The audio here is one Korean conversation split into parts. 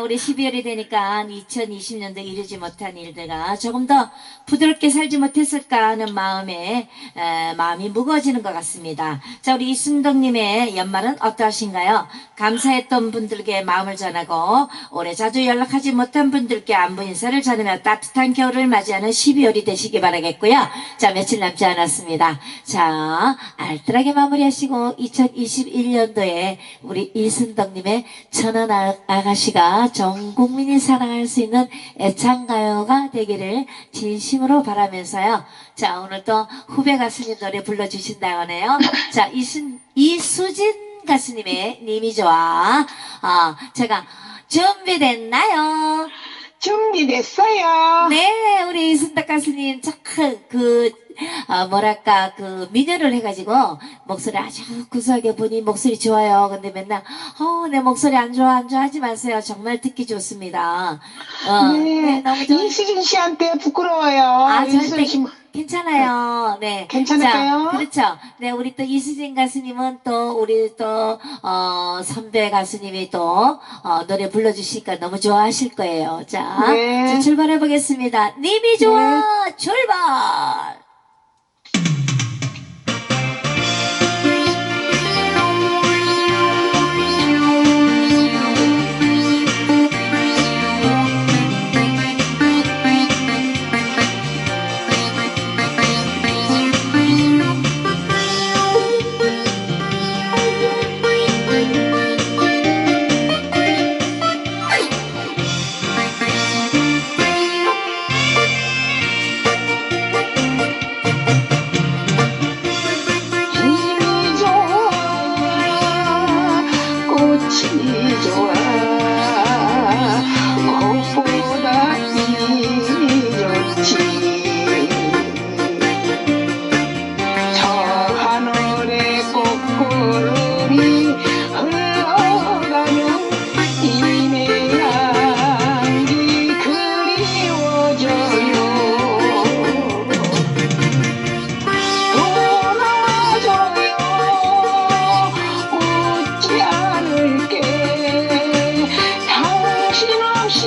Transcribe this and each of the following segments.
올해 12월이 되니까 2020년도 이루지 못한 일들과 조금 더 부드럽게 살지 못했을까 하는 마음에 에, 마음이 무거워지는 것 같습니다. 자 우리 이순덕님의 연말은 어떠하신가요? 감사했던 분들께 마음을 전하고 올해 자주 연락하지 못한 분들께 안부 인사를 전하며 따뜻한 겨울을 맞이하는 12월이 되시기 바라겠고요. 자 며칠 남지 않았습니다. 자 알뜰하게 마무리하시고 2021년도에 우리 이순덕님의 천안 아- 아가씨가 전 국민이 사랑할 수 있는 애창가요가 되기를 진심으로 바라면서요. 자, 오늘 또 후배 가수님 노래 불러주신다고 하네요. 자, 이순, 이수진 가수님의 님이 좋아. 아, 제가 준비됐나요? 준비됐어요. 네, 우리 이순덕 가수님 참 그, 아, 뭐랄까, 그, 민요를 해가지고, 목소리 아주 구수하게 보니 목소리 좋아요. 근데 맨날, 어, 내 목소리 안 좋아, 안 좋아 하지 마세요. 정말 듣기 좋습니다. 어, 네, 너무 좋아요. 이수진 씨한테 부끄러워요. 아, 절대 씨 괜찮아요. 네. 괜찮을까요? 자, 그렇죠. 네, 우리 또 이수진 가수님은 또 우리 또, 어, 선배 가수님이 또, 어, 노래 불러주시니까 너무 좋아하실 거예요. 자, 네. 자, 출발해 보겠습니다. 님이 좋아! 출발!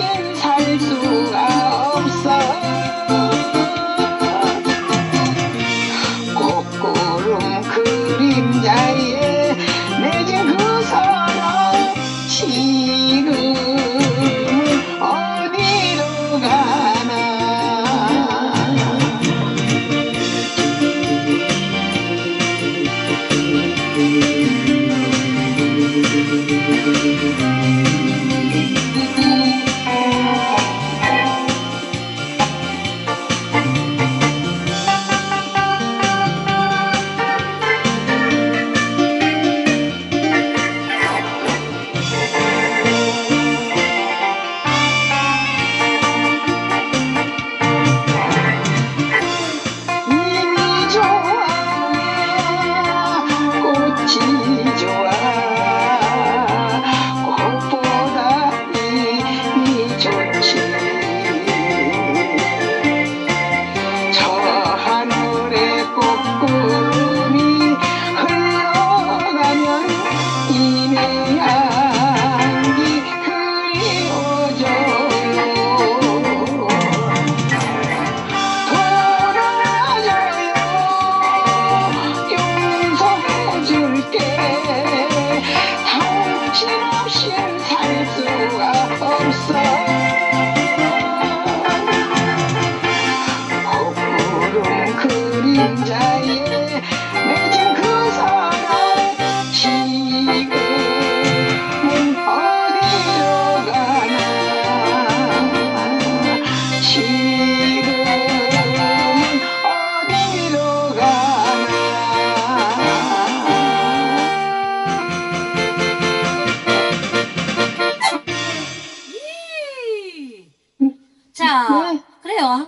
梦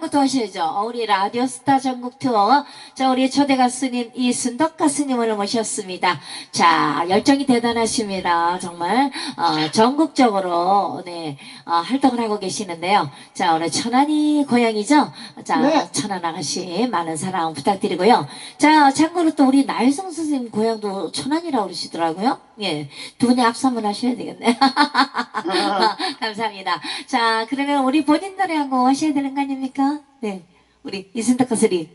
것도 하셔야죠. 어, 우리 라디오 스타 전국 투어. 자, 우리 초대 가수님 이순덕 가수님을 모셨습니다. 자, 열정이 대단하십니다. 정말, 어, 전국적으로, 네, 어, 활동을 하고 계시는데요. 자, 오늘 천안이 고향이죠? 자, 네. 천안 아가씨 많은 사랑 부탁드리고요. 자, 참고로 또 우리 나혜성 선생님 고향도 천안이라고 그러시더라고요. 예. 두 분이 앞서 한번 하셔야 되겠네. 감사합니다. 자, 그러면 우리 본인 노래 한 곡 하셔야 되는 거 아닙니까? 네. 우리 이순덕 가수님.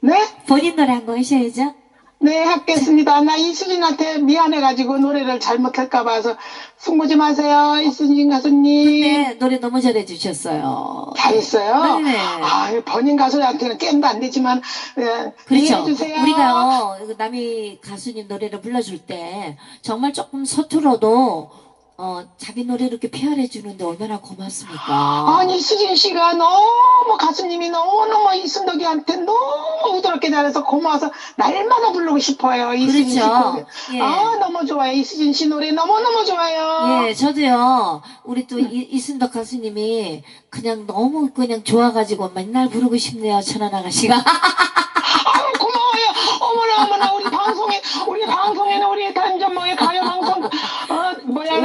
네? 본인 노래 한곡 하셔야죠? 네, 하겠습니다. 나 이수진한테 미안해가지고 노래를 잘못할까 봐서 좀 하세요, 이수진 가수님. 네, 노래 너무 잘해주셨어요. 잘했어요. 네네. 아, 본인 가수한테는 게임도 안 되지만, 네, 그렇죠. 이해해주세요. 우리가요, 이거 남이 가수님 노래를 불러줄 때, 정말 조금 서툴어도, 어, 자기 노래를 이렇게 피아해 주는데 얼마나 고맙습니까? 아니, 수진 씨가 너무 가수님이 너무너무 이순덕이한테 너무 부드럽게 잘해서 고마워서 날마다 부르고 싶어요, 이수진 씨. 그렇죠. 노래. 예. 아, 너무 좋아요. 이수진 씨 노래 너무너무 좋아요. 예, 저도요, 우리 또 이, 이순덕 가수님이 그냥 너무 그냥 좋아가지고 맨날 부르고 싶네요, 천안 아가씨가. 아유, 고마워요. 어머나, 어머나, 우리 방송에, 우리 방송에는 우리 어, 뭐야.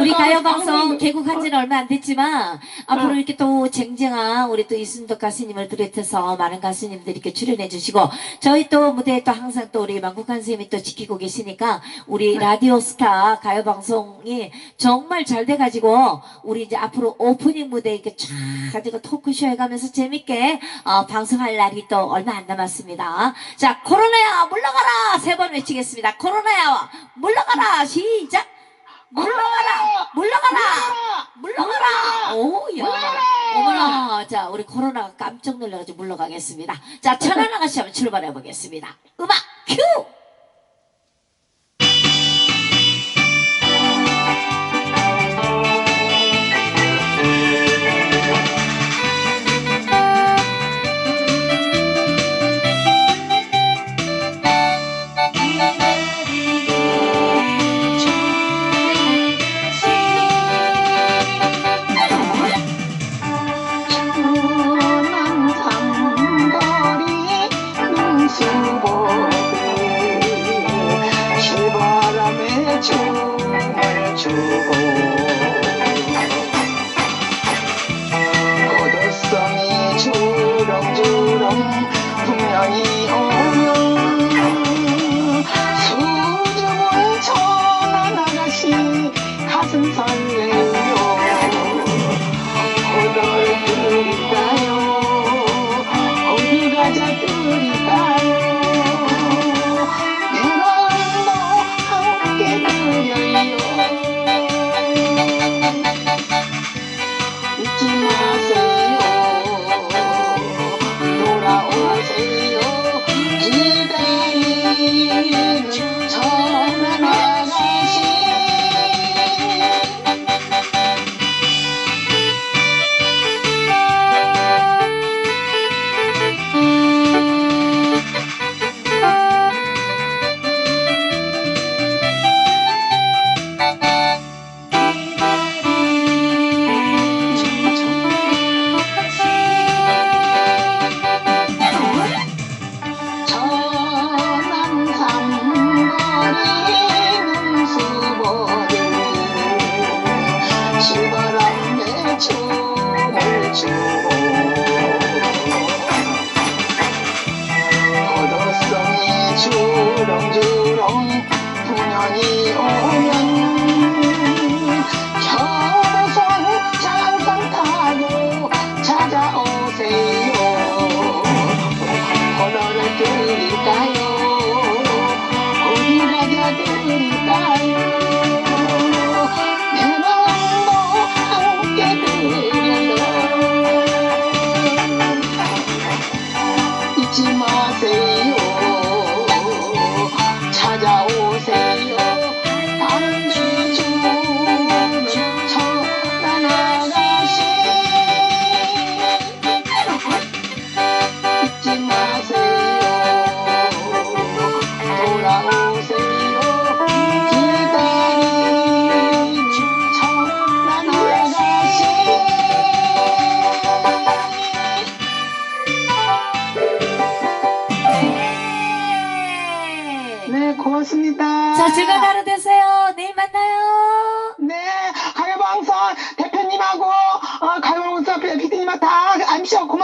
우리 그럴까, 가요방송 방송이- 개국한 지는 얼마 안 됐지만, 앞으로 어. 이렇게 또 쟁쟁한 우리 또 이순덕 가수님을 비롯해서 많은 가수님들이 이렇게 출연해 주시고, 저희 또 무대에 또 항상 또 우리 만국한 선생님이 또 지키고 계시니까, 우리 라디오 스타 가요방송이 정말 잘 돼가지고, 우리 이제 앞으로 오프닝 무대 이렇게 쫙 가지고 토크쇼 해가면서 재밌게, 어, 방송할 날이 또 얼마 안 남았습니다. 자, 코로나야, 물러가라! 세 번 외치겠습니다. 코로나야, 물러가라! 시작! 물러가라! 물러가라! 물러가라! 오, 야. 어머나. 자, 우리 코로나가 깜짝 놀라가지고 물러가겠습니다. 자, 천안 아가씨 한번 출발해 보겠습니다. 음악 큐!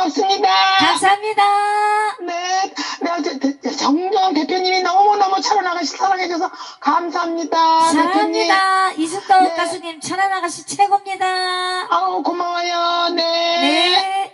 고맙습니다. 감사합니다. 네, 네 정정 대표님이 너무너무 천안아가씨 사랑해줘서 감사합니다. 사랑합니다. 이승덕 네. 가수님 천안아가씨 최고입니다. 아우 고마워요. 네. 네.